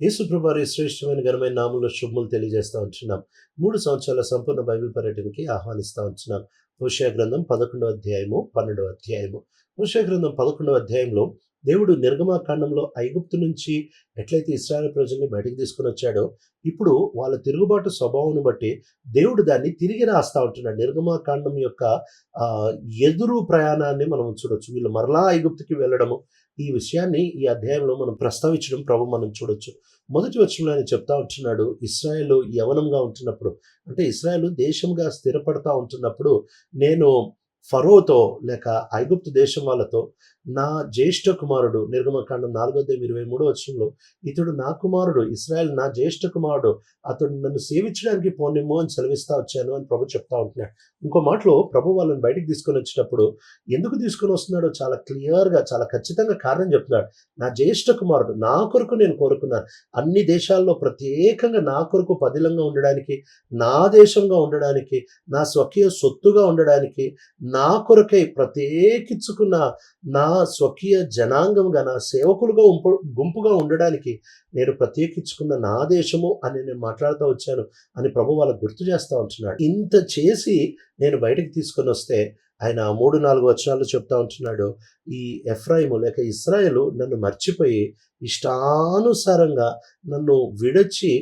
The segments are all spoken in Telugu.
యేసుప్రభారి శ్రేష్టమైన ఘనమైన నామంలో శుభములు తెలియజేస్తూ ఉంటున్నాం. మూడు సంవత్సరాల సంపూర్ణ బైబిల్ పర్యటనకి ఆహ్వానిస్తూ ఉంటున్నాం. హోషియా గ్రంథం పదకొండవ అధ్యాయము పన్నెండవ అధ్యాయము. హోషియా గ్రంథం పదకొండవ అధ్యాయంలో దేవుడు నిర్గమాకాండంలో ఐగుప్తు నుంచి ఎట్లయితే ఇస్రాయల్ ప్రజల్ని బయటికి తీసుకుని వచ్చాడో ఇప్పుడు వాళ్ళ తిరుగుబాటు స్వభావం బట్టి దేవుడు దాన్ని తిరిగి రాస్తా ఉంటున్నాడు. నిర్గమాకాండం యొక్క ఎదురు ప్రయాణాన్ని మనం చూడొచ్చు. వీళ్ళు మరలా ఐగుప్తుకి వెళ్ళడము ఈ విషయాన్ని ఈ అధ్యాయంలో మనం ప్రస్తావించడం ప్రభు మనం చూడొచ్చు. మొదటి వచనంలో ఆయన చెప్తా ఉంటున్నాడు ఇస్రాయేల్ యవనంగా ఉంటున్నప్పుడు అంటే ఇస్రాయేల్ దేశంగా స్థిరపడతా ఉంటున్నప్పుడు నేను ఫరోతో లేక ఐగుప్తు దేశం వాళ్ళతో నా జ్యేష్ఠ కుమారుడు నిర్గమకాండం నాలుగో ఇరవై మూడో వచ్చంలో ఇతడు నా కుమారుడు ఇస్రాయల్ నా జ్యేష్ఠ కుమారుడు అతడు నన్ను సేవించడానికి పోనేమో అని సెలవిస్తా వచ్చాను అని ప్రభు చెప్తా ఉంటున్నాడు. ఇంకో మాటలో ప్రభు వాళ్ళని బయటికి తీసుకొని వచ్చేటప్పుడు ఎందుకు తీసుకొని వస్తున్నాడో చాలా క్లియర్గా చాలా ఖచ్చితంగా కారణం చెప్తున్నాడు. నా జ్యేష్ఠ కుమారుడు నా కొరకు నేను కోరుకున్నాను. అన్ని దేశాల్లో ప్రత్యేకంగా నా కొరకు పదిలంగా ఉండడానికి నా దేశంగా ఉండడానికి నా స్వకీయ సొత్తుగా ఉండడానికి నా కొరకై ప్రత్యేకించుకున్న నా స్వకీయ జనాంగంగా నా సేవకులుగా ఉంపు- గుంపుగా ఉండడానికి నేను ప్రత్యేకించుకున్న నా దేశము అని నేను మాట్లాడుతూ వచ్చాను అని ప్రభు వాళ్ళకు గుర్తు చేస్తూ ఉంటున్నాడు. ఇంత చేసి నేను బయటకు తీసుకొని వస్తే ఆయన మూడు నాలుగు వచనాలు చెప్తా ఉంటున్నాడు. ఈ ఎఫ్రాయిము లేక ఇస్రాయలు నన్ను మర్చిపోయి ఇష్టానుసారంగా నన్ను విడచి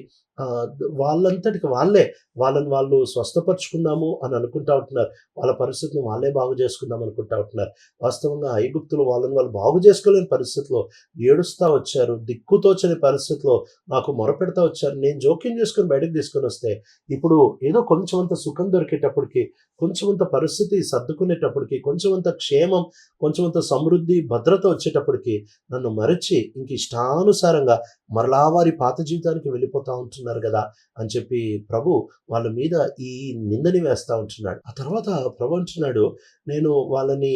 వాళ్ళంతటికి వాళ్ళే. వాళ్ళని వాళ్ళు స్వస్థపరుచుకుందాము అని అనుకుంటా ఉంటున్నారు. వాళ్ళ పరిస్థితిని వాళ్ళే బాగు చేసుకుందాం అనుకుంటా ఉంటున్నారు. వాస్తవంగా ఐగుప్తులు వాళ్ళని వాళ్ళు బాగు చేసుకోలేని పరిస్థితిలో ఏడుస్తా వచ్చారు. దిక్కుతోచని పరిస్థితిలో నాకు మొరపెడతా వచ్చారు. నేను జోక్యం చేసుకుని బయటకు తీసుకొని వస్తే ఇప్పుడు ఏదో కొంచెమంత సుఖం దొరికేటప్పటికి కొంచెమంత పరిస్థితి సర్దుకునేటప్పటికి కొంచెమంత క్షేమం కొంచెమంత సమృద్ధి భద్రత వచ్చేటప్పటికి నన్ను మరచి ఇంక ఇష్టానుసారంగా మరలా వారి పాత జీవితానికి వెళ్ళిపోతా ఉంటున్నారు కదా అని చెప్పి ప్రభు వాళ్ళ మీద ఈ నిందని వేస్తూ ఉంటున్నాడు. ఆ తర్వాత ప్రభు అంటున్నాడు నేను వాళ్ళని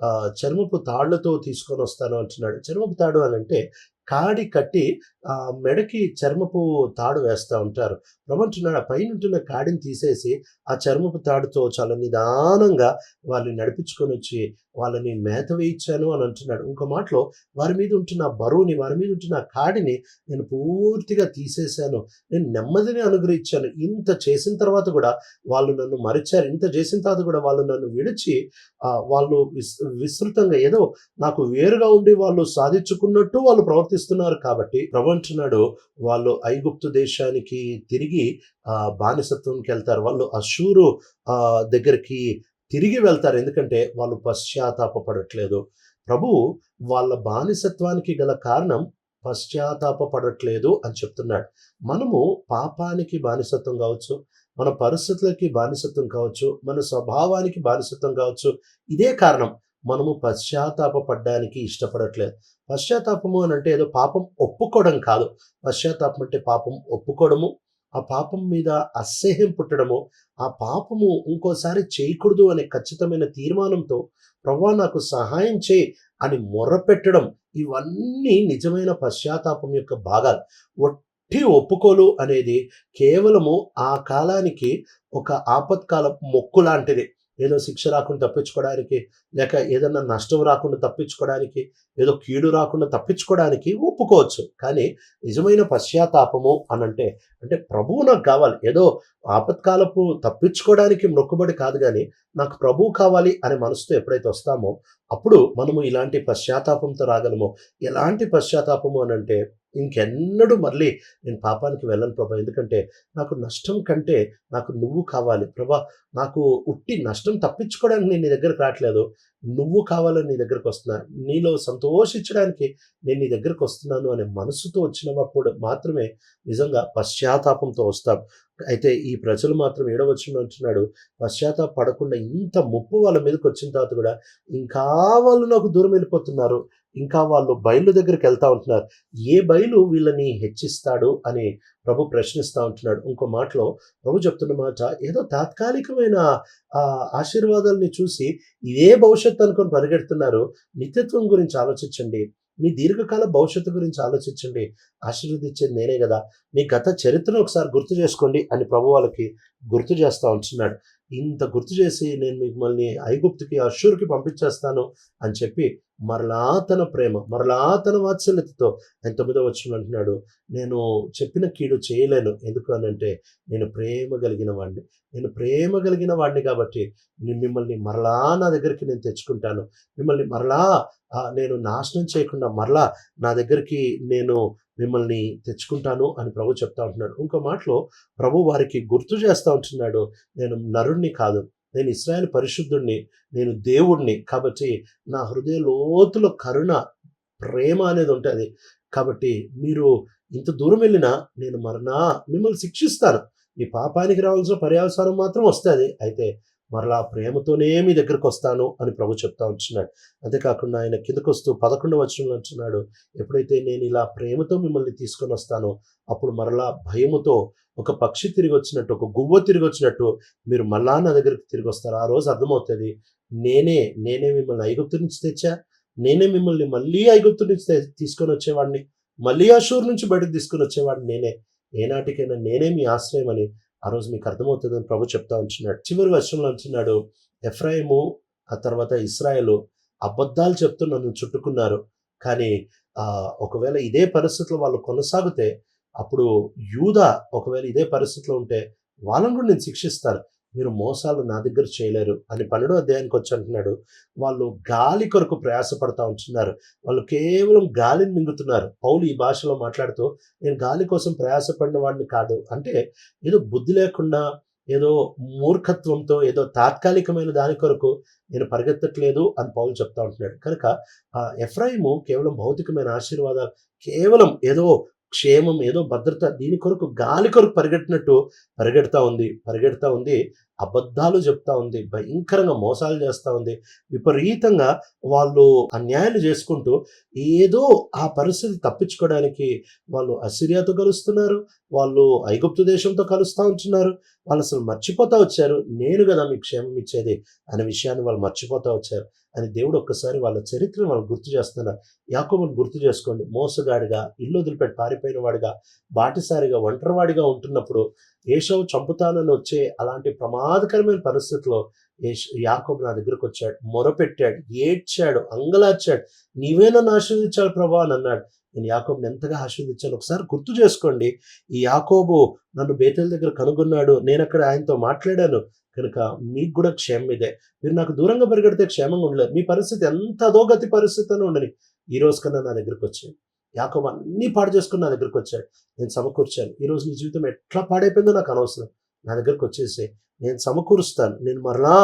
ఆ, చర్మపు తాళ్ళతో తీసుకొని వస్తాను అంటున్నాడు. చర్మపు తాడు అని అంటే కాడి కట్టి ఆ మెడకి చర్మపు తాడు వేస్తూ ఉంటారు. ప్రభు అంటున్నాడు ఆ పైన ఉంటున్న కాడిని తీసేసి ఆ చర్మపు తాడుతో చాలా నిదానంగా వాళ్ళని నడిపించుకొని వచ్చి వాళ్ళని మేత వేయించాను అని అంటున్నాడు. ఇంకో మాటలో వారి మీద ఉంటున్న బరువుని వారి మీద ఉంటున్న కాడిని నేను పూర్తిగా తీసేశాను. నేను నెమ్మదిని అనుగ్రహించాను. ఇంత చేసిన తర్వాత కూడా వాళ్ళు నన్ను మరిచారు. ఇంత చేసిన తర్వాత కూడా వాళ్ళు నన్ను విడిచి వాళ్ళు విస్ విస్తృతంగా ఏదో నాకు వేరుగా ఉండి వాళ్ళు సాధించుకున్నట్టు వాళ్ళు ప్రవర్తిస్తున్నారు కాబట్టి ప్రభు ఏమంటున్నాడో వాళ్ళు ఐగుప్తు దేశానికి తిరిగి ఆ, బానిసత్వంకి వెళ్తారు. వాళ్ళు అశూరు ఆ, దగ్గరికి తిరిగి వెళ్తారు. ఎందుకంటే వాళ్ళు పశ్చాత్తాపపడట్లేదు. ప్రభు వాళ్ళ బానిసత్వానికి గల కారణం పశ్చాత్తాపపడట్లేదు అని చెప్తున్నాడు. మనము పాపానికి బానిసత్వం కావచ్చు మన పరిస్థితులకి బానిసత్వం కావచ్చు మన స్వభావానికి బానిసత్వం కావచ్చు ఇదే కారణం. మనము పశ్చాత్తాపపడడానికి ఇష్టపడట్లేదు. పశ్చాత్తాపము అని అంటే ఏదో పాపం ఒప్పుకోవడం కాదు. పశ్చాత్తాపం అంటే పాపం ఒప్పుకోవడము ఆ పాపం మీద అసహ్యం పుట్టడము ఆ పాపము ఇంకోసారి చేయకూడదు అనే ఖచ్చితమైన తీర్మానంతో ప్రభా నాకు సహాయం చేయి అని మొర్రపెట్టడం ఇవన్నీ నిజమైన పశ్చాత్తాపం యొక్క భాగాలు. ఒట్టి ఒప్పుకోలు అనేది కేవలము ఆ కాలానికి ఒక ఆపత్కాల మొక్కు లాంటిది. ఏదో శిక్ష రాకుండా తప్పించుకోవడానికి లేక ఏదన్నా నష్టం రాకుండా తప్పించుకోవడానికి ఏదో కీడు రాకుండా తప్పించుకోవడానికి ఒప్పుకోవచ్చు. కానీ నిజమైన పశ్చాత్తాపము అని అంటే అంటే ప్రభువు నాకు కావాలి. ఏదో ఆపత్కాలపు తప్పించుకోవడానికి మొక్కుబడి కాదు కానీ నాకు ప్రభువు కావాలి అనే మనసుతో ఎప్పుడైతే వస్తామో అప్పుడు మనము ఇలాంటి పశ్చాత్తాపంతో రాగలము ఎలాంటి పశ్చాత్తాపము అని అంటే ఇంకెన్నడూ మళ్ళీ నేను పాపానికి వెళ్ళను ప్రభా. ఎందుకంటే నాకు నష్టం కంటే నాకు నువ్వు కావాలి ప్రభా. నాకు ఉట్టి నష్టం తప్పించుకోవడానికి నేను నీ దగ్గరకు రావట్లేదు. నువ్వు కావాలని నీ దగ్గరకు వస్తున్నా నీలో సంతోషించడానికి నేను నీ దగ్గరకు వస్తున్నాను అనే మనసుతో వచ్చినప్పుడు మాత్రమే నిజంగా పశ్చాత్తాపంతో వస్తాం. అయితే ఈ ప్రజలు మాత్రం ఏడవచ్చును అంటున్నాడు పశ్చాత్తాప పడకుండా ఇంత ముప్పు వాళ్ళ మీదకి వచ్చిన తర్వాత కూడా ఇంకా వాళ్ళు నాకు దూరం వెళ్ళిపోతున్నారు. ఇంకా వాళ్ళు బయలు దగ్గరికి వెళ్తా ఉంటున్నారు. ఏ బయలు వీళ్ళని హెచ్చిస్తాడు అని ప్రభు ప్రశ్నిస్తూ ఉంటున్నాడు. ఇంకో మాటలో ప్రభు చెప్తున్న మాట ఏదో తాత్కాలికమైన ఆ ఆశీర్వాదాలని చూసి ఇదే భవిష్యత్తు అనుకొని పరిగెడుతున్నారు. నిత్యత్వం గురించి ఆలోచించండి. మీ దీర్ఘకాల భవిష్యత్తు గురించి ఆలోచించండి. ఆశీర్వదించేది నేనే కదా. మీ గత చరిత్రను ఒకసారి గుర్తు చేసుకోండి అని ప్రభు వాళ్ళకి గుర్తు చేస్తూ ఉంటున్నాడు. ఇంత గుర్తు చేసి నేను మిమ్మల్ని ఐగుప్తుకి అషూర్కి పంపించేస్తాను అని చెప్పి మరలా తన ప్రేమ మరలా తన వాత్సల్యతతో ఆయన తొమ్మిదో వచ్చిన అంటున్నాడు నేను చెప్పిన కీడు చేయలేను. ఎందుకు అని అంటే నేను ప్రేమ కలిగిన వాడిని. నేను ప్రేమ కలిగిన వాడిని కాబట్టి నేను మిమ్మల్ని మరలా నా దగ్గరికి నేను తెచ్చుకుంటాను. మిమ్మల్ని మరలా నేను నాశనం చేయకుండా మరలా నా దగ్గరికి నేను మిమ్మల్ని తెచ్చుకుంటాను అని ప్రభు చెప్తా ఉంటున్నాడు. ఇంకో మాటలో ప్రభు వారికి గుర్తు చేస్తూ ఉంటున్నాడు నేను నరుణ్ణి కాదు నేను ఇస్రాయల్ పరిశుద్ధుణ్ణి నేను దేవుణ్ణి. కాబట్టి నా హృదయ లోతులో కరుణ ప్రేమ అనేది ఉంటుంది. కాబట్టి మీరు ఇంత దూరం వెళ్ళినా నేను మరనా మిమ్మల్ని శిక్షిస్తాను. మీ పాపానికి రావాల్సిన పర్యావసరం మాత్రం వస్తుంది. అయితే మరలా ప్రేమతోనే మీ దగ్గరకు వస్తాను అని ప్రభు చెప్తా ఉంటున్నాడు. అంతేకాకుండా ఆయన కిందకు వస్తూ పదకొండు వచనంలో అంటున్నాడు ఎప్పుడైతే నేను ఇలా ప్రేమతో మిమ్మల్ని తీసుకొని వస్తానో అప్పుడు మరలా భయముతో ఒక పక్షి తిరిగి వచ్చినట్టు ఒక గువ్వ తిరిగి వచ్చినట్టు మీరు మళ్ళా నా దగ్గరికి తిరిగి వస్తారు. ఆ రోజు అర్థమవుతుంది నేనే నేనే మిమ్మల్ని ఐగుప్తు నుంచి తెచ్చా? నేనే మిమ్మల్ని మళ్ళీ ఐగుప్తు నుంచి తీసుకొని వచ్చేవాడిని? మళ్ళీ అషూర్ నుంచి బయటకు తీసుకొని వచ్చేవాడిని నేనే? ఏనాటికైనా నేనే మీ ఆశ్రయం అని ఆ రోజు మీకు అర్థమవుతుందని ప్రభు చెప్తా ఉంటున్నాడు చివరి వర్షంలో అంటున్నాడు ఎఫ్రాయిము ఆ తర్వాత ఇస్రాయేలు అబద్ధాలు చెప్తూ నన్ను చుట్టుకున్నారు. కానీ ఒకవేళ ఇదే పరిస్థితులు వాళ్ళు కొనసాగితే అప్పుడు యూద ఒకవేళ ఇదే పరిస్థితిలో ఉంటే వాళ్ళని కూడా నేను శిక్షిస్తాను. మీరు మోసాలు నా దగ్గర చేయలేరు అని పన్నెండో అధ్యాయానికి వచ్చి అంటున్నాడు. వాళ్ళు గాలి కొరకు ప్రయాసపడతా ఉంటున్నారు. వాళ్ళు కేవలం గాలిని మింగుతున్నారు. పౌలు ఈ భాషలో మాట్లాడుతూ నేను గాలి కోసం ప్రయాసపడిన వాడిని కాదు. అంటే ఏదో బుద్ధి లేకుండా ఏదో మూర్ఖత్వంతో ఏదో తాత్కాలికమైన దాని కొరకు నేను పరిగెత్తట్లేదు అని పౌలు చెప్తా ఉంటున్నాడు. కనుక ఆ ఎఫ్రాయిము కేవలం భౌతికమైన ఆశీర్వాదాలు కేవలం ఏదో క్షేమం ఏదో భద్రత దీని కొరకు గాలి కొరకు పరిగెట్టినట్టు పరిగెడతా ఉంది పరిగెడతా ఉంది. అబద్ధాలు చెప్తా ఉంది భయంకరంగా మోసాలు చేస్తూ ఉంది. విపరీతంగా వాళ్ళు అన్యాయాలు చేసుకుంటూ ఏదో ఆ పరిస్థితి తప్పించుకోవడానికి వాళ్ళు అసిరియాతో కలుస్తున్నారు వాళ్ళు ఐగుప్తు దేశంతో కలుస్తూ ఉంటున్నారు వాళ్ళు అసలు మర్చిపోతా వచ్చారు. నేను కదా మీకు క్షేమం ఇచ్చేది అనే విషయాన్ని వాళ్ళు మర్చిపోతా వచ్చారు అని దేవుడు ఒక్కసారి వాళ్ళ చరిత్రను వాళ్ళు గుర్తు చేస్తున్నారు. యాకోబుని గుర్తు చేసుకోండి. మోసగాడిగా ఇల్లు వదిలిపెట్టి పారిపోయిన వాడిగా బాటిసారిగా ఒంటరివాడిగా ఉంటున్నప్పుడు ఏషవ్ చంపుతానని వచ్చే అలాంటి ప్రమాదకరమైన పరిస్థితిలో ఏష్ యాకోబు నా దగ్గరకు వచ్చాడు మొరపెట్టాడు ఏడ్చాడు అంగలార్చాడు నీవే నన్ను ఆశీర్వదించాలి ప్రభా అని అన్నాడు. నేను యాకోబుని ఎంతగా ఆశీర్వదించాను ఒకసారి గుర్తు చేసుకోండి. ఈ యాకోబు నన్ను బేతల దగ్గర కనుగొన్నాడు నేను అక్కడ ఆయనతో మాట్లాడాను. కనుక మీకు కూడా క్షేమం ఇదే. మీరు నాకు దూరంగా పరిగెడితే క్షేమంగా ఉండలేదు. మీ పరిస్థితి ఎంత అధోగతి పరిస్థితి అని ఉండని. ఈ రోజు కన్నా నా దగ్గరకు వచ్చాడు యాకోబు అన్నీ పాడు చేసుకుని నా దగ్గరకు వచ్చాడు. నేను సమకూర్చాను. ఈరోజు నీ జీవితం ఎట్లా పాడైపోయిందో నాకు అనవసరం. నా దగ్గరకు వచ్చేసి నేను సమకూరుస్తాను. నేను మరలా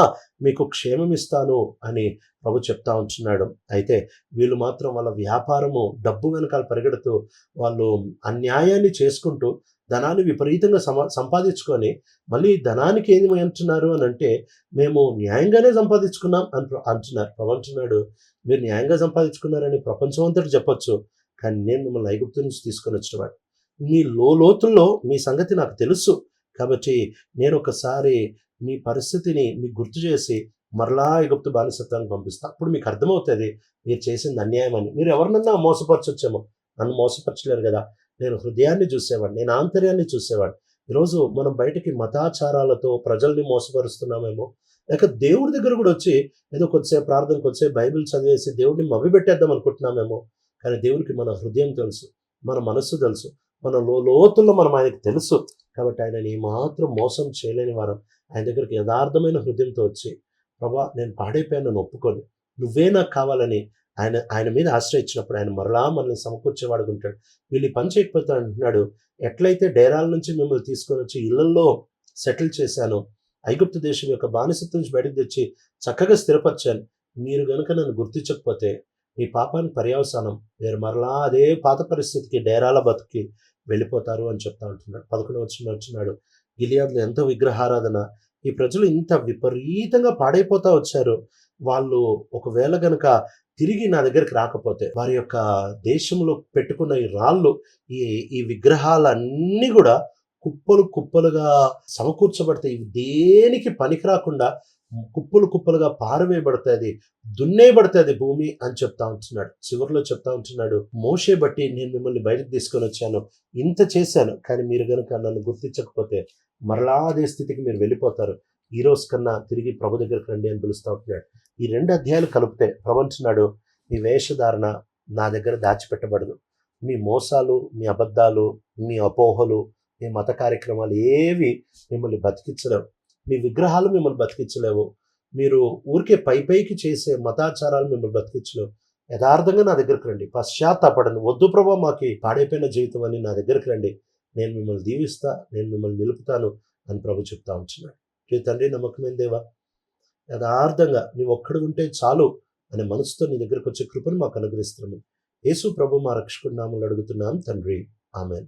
మీకు క్షేమం ఇస్తాను అని ప్రభు చెప్తా ఉంటున్నాడు. అయితే వీళ్ళు మాత్రం వాళ్ళ వ్యాపారము డబ్బు వెనకాల పరిగెడుతూ వాళ్ళు అన్యాయాన్ని చేసుకుంటూ ధనాన్ని విపరీతంగా సమా సంపాదించుకొని మళ్ళీ ధనానికి ఏమి అంటున్నారు అని అంటే మేము న్యాయంగానే సంపాదించుకున్నాం అని అంటున్నారు. ప్రభు అంటున్నాడు మీరు న్యాయంగా సంపాదించుకున్నారని ప్రపంచం అంతటి చెప్పొచ్చు. కానీ నేను మిమ్మల్ని ఐగుప్తు నుంచి తీసుకొని వచ్చినవాడు మీ లోతుల్లో మీ సంగతి నాకు తెలుసు. కాబట్టి నేను ఒకసారి మీ పరిస్థితిని మీకు గుర్తు చేసి మరలా ఐగుప్తు బానిసత్వానికి పంపిస్తా. అప్పుడు మీకు అర్థమవుతుంది మీరు చేసింది అన్యాయం అని. మీరు ఎవరినన్నా మోసపరచొచ్చేమో. నన్ను మోసపరచలేరు కదా. నేను హృదయాన్ని చూసేవాడిని. నేను ఆంతర్యాన్ని చూసేవాడిని. ఈరోజు మనం బయటకి మతాచారాలతో ప్రజల్ని మోసపరుస్తున్నామేమో. లేక దేవుడి దగ్గర కూడా వచ్చి ఏదో కొద్దిసేపు ప్రార్థన కొద్దిసేపు బైబిల్ చదివేసి దేవుడిని మభ్యపెట్టేద్దాం అనుకుంటున్నామేమో. కానీ దేవుడికి మన హృదయం తెలుసు మన మనస్సు తెలుసు మన లోతుల్లో మనం ఆయనకు తెలుసు. కాబట్టి ఆయన మాత్రం మోసం చేయలేని వారం. ఆయన దగ్గరికి యథార్థమైన హృదయంతో వచ్చి ప్రభా నేను పాడైపోయాను నన్ను ఒప్పుకొని. నువ్వే నాకు కావాలని ఆయన ఆయన మీద ఆశ్రయించినప్పుడు ఆయన మరలా మనల్ని సమకూర్చేవాడు ఉంటాడు. వీళ్ళు పని చేయకపోతే అంటున్నాడు. ఎట్లయితే డేరాల నుంచి మిమ్మల్ని తీసుకొని వచ్చి ఇళ్ళలో సెటిల్ చేశాను ఐగుప్తు దేశం యొక్క బానిసత్వం నుంచి బయటకు తెచ్చి చక్కగా స్థిరపరిచాను మీరు కనుక నన్ను గుర్తించకపోతే మీ పాపాన్ని పర్యవసానం. మీరు మరలా అదే పాత పరిస్థితికి డేరాల బతుకి వెళ్ళిపోతారు అని చెప్తా ఉంటున్నాడు. పదకొండు వచ్చిన వచ్చినాడు. గిలియాద్లో ఎంతో విగ్రహారాధన. ఈ ప్రజలు ఇంత విపరీతంగా పాడైపోతా వచ్చారు. వాళ్ళు ఒకవేళ కనుక తిరిగి నా దగ్గరికి రాకపోతే వారి యొక్క దేశంలో పెట్టుకున్న ఈ రాళ్ళు ఈ ఈ విగ్రహాలన్నీ కూడా కుప్పలు కుప్పలుగా సమకూర్చబడతాయి. దేనికి పనికి రాకుండా కుప్పలు కుప్పలుగా పారవేయబడుతుంది దున్నేయబడుతుంది భూమి అని చెప్తా ఉంటున్నాడు. చివరిలో చెప్తా ఉంటున్నాడు మోసే బట్టి నేను మిమ్మల్ని బయటకు తీసుకొని వచ్చాను. ఇంత చేశాను కానీ మీరు గనుక నన్ను గుర్తించకపోతే మరలా అదే స్థితికి మీరు వెళ్ళిపోతారు. ఈ రోజు కన్నా తిరిగి ప్రభు దగ్గరికి రండి అని పిలుస్తూ ఉంటున్నాడు. ఈ రెండు అధ్యాయాలు కలిపితే ప్రభు అంటున్నాడు మీ వేషధారణ నా దగ్గర దాచిపెట్టబడదు. మీ మోసాలు మీ అబద్ధాలు మీ అపోహలు మీ మత కార్యక్రమాలు ఏవి మిమ్మల్ని బతికించలేవు. మీ విగ్రహాలు మిమ్మల్ని బతికించలేవు. మీరు ఊరికే పై పైకి చేసే మతాచారాలు మిమ్మల్ని బతికించలేవు. యథార్థంగా నా దగ్గరికి రండి. పశ్చాత్తాపడండి. వద్దు ప్రభా మాకి పాడైపోయిన జీవితం అని నా దగ్గరికి రండి. నేను మిమ్మల్ని దీవిస్తా నేను మిమ్మల్ని నిలుపుతాను అని ప్రభు చెప్తా ఉంటున్నాడు ప్రియ తండ్రి నమ్మకమైన దేవా యథార్థంగా నీవు ఒక్కడు ఉంటే చాలు అనే మనసుతో నీ దగ్గరకు వచ్చే కృపను మాకు అనుగ్రహిస్తున్నాము. యేసు ప్రభు మా రక్షకుడు నామలు అడుగుతున్నాం. తండ్రి ఆమెన్.